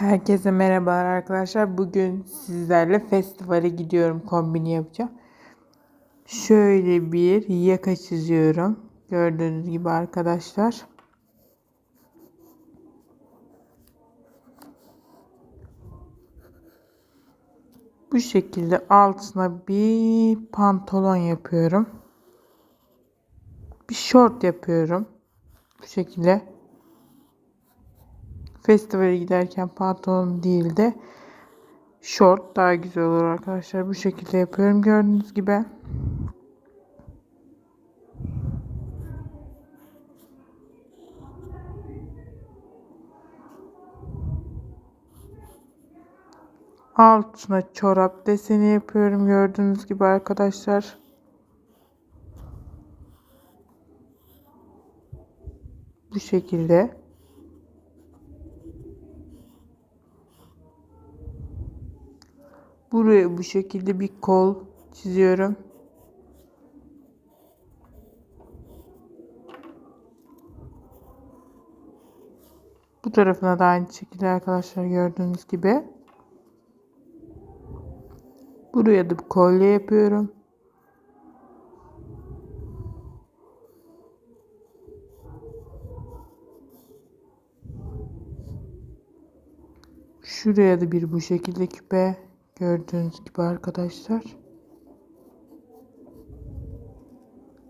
Herkese merhabalar arkadaşlar. Bugün sizlerle festivale gidiyorum. Kombini yapacağım. Şöyle bir yaka çiziyorum. Gördüğünüz gibi arkadaşlar. Bu şekilde altına bir pantolon yapıyorum. Bir şort yapıyorum. Bu şekilde festivale giderken pantolon değil de short daha güzel olur arkadaşlar. Bu şekilde yapıyorum gördüğünüz gibi. Altına çorap deseni yapıyorum gördüğünüz gibi arkadaşlar. Bu şekilde. Buraya bu şekilde bir kol çiziyorum. Bu tarafına da aynı şekilde arkadaşlar gördüğünüz gibi. Buraya da bir kolye yapıyorum. Şuraya da bir bu şekilde küpe Gördüğünüz gibi arkadaşlar.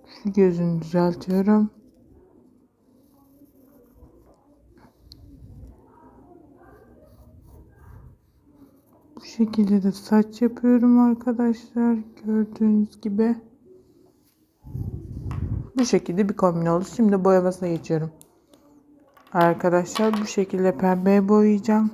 Şu gözünü düzeltiyorum. Bu şekilde de saç yapıyorum arkadaşlar. Gördüğünüz gibi. Bu şekilde bir kombin oldu. Şimdi boyamasına geçiyorum. Arkadaşlar bu şekilde pembeye boyayacağım.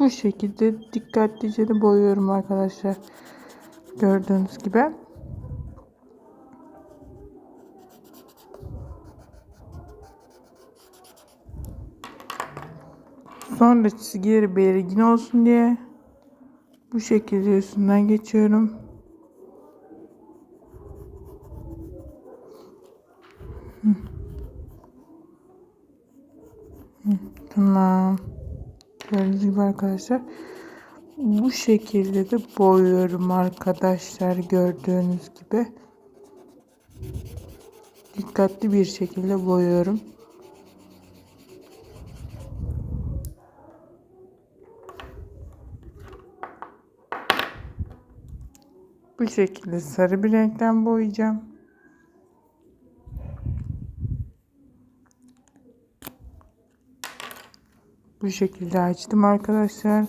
Bu şekilde dikkatlice boyuyorum arkadaşlar. Gördüğünüz gibi. Sonra çizgileri belirgin olsun diye bu şekilde üstünden geçiyorum. Tamam. Gördüğünüz gibi arkadaşlar. Bu şekilde de boyuyorum arkadaşlar. Gördüğünüz gibi. Dikkatli bir şekilde boyuyorum. Bu şekilde sarı bir renkten boyayacağım. Bu şekilde açtım arkadaşlar.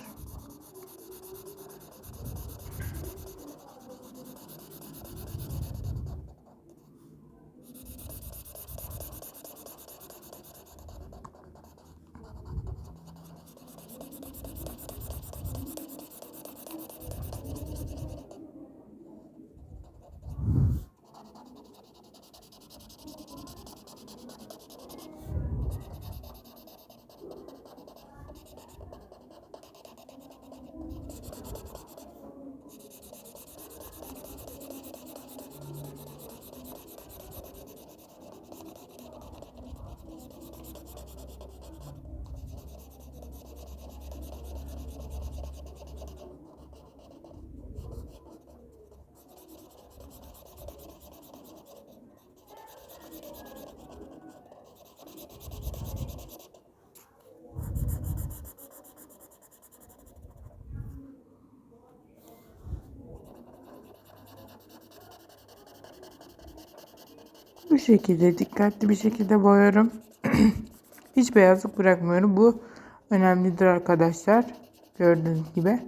Bu şekilde dikkatli bir şekilde boyarım. Hiç beyazlık bırakmıyorum. Bu önemlidir arkadaşlar. Gördüğünüz gibi.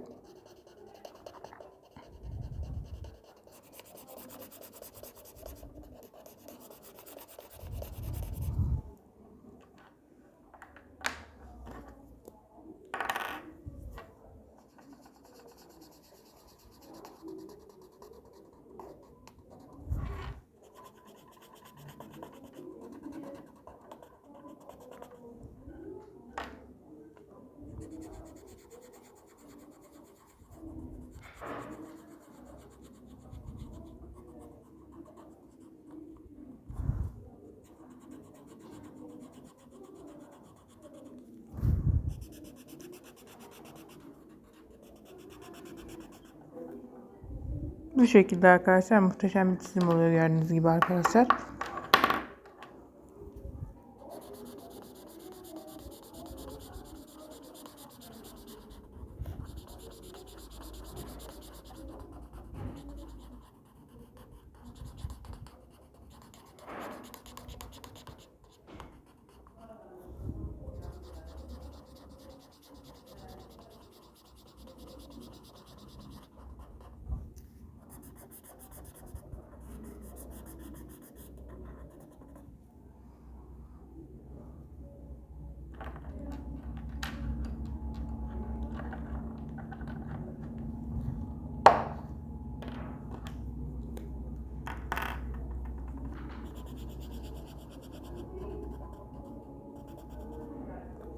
Bu şekilde arkadaşlar muhteşem bir çizim oluyor gördüğünüz gibi arkadaşlar.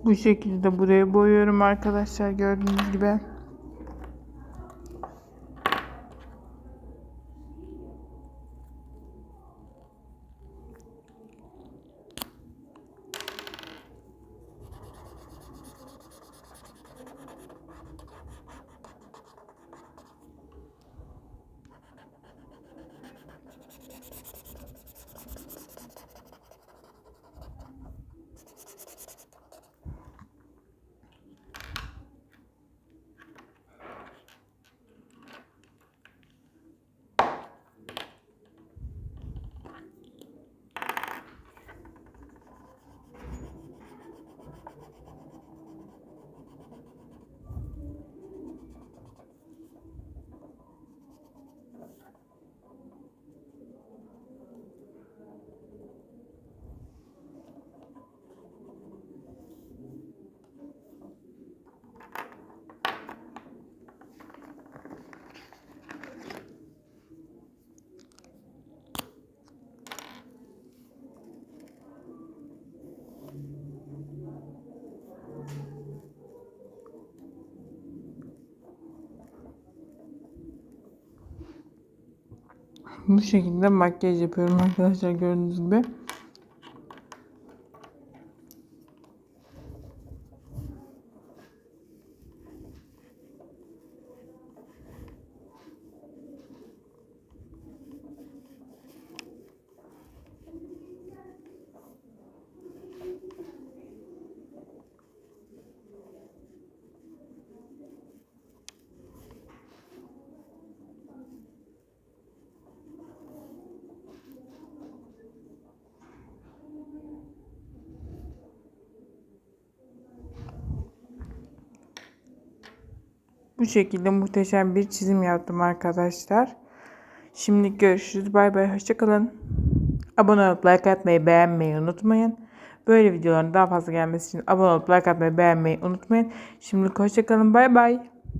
Bu şekilde buraya boyuyorum arkadaşlar gördüğünüz gibi. Bu şekilde makyaj yapıyorum arkadaşlar gördüğünüz gibi. Bu şekilde muhteşem bir çizim yaptım arkadaşlar. Şimdi görüşürüz. Bay bay. Hoşçakalın. Abone olup like atmayı beğenmeyi unutmayın. Böyle videoların daha fazla gelmesi için abone olup like atmayı beğenmeyi unutmayın. Şimdilik hoşçakalın. Bay bay.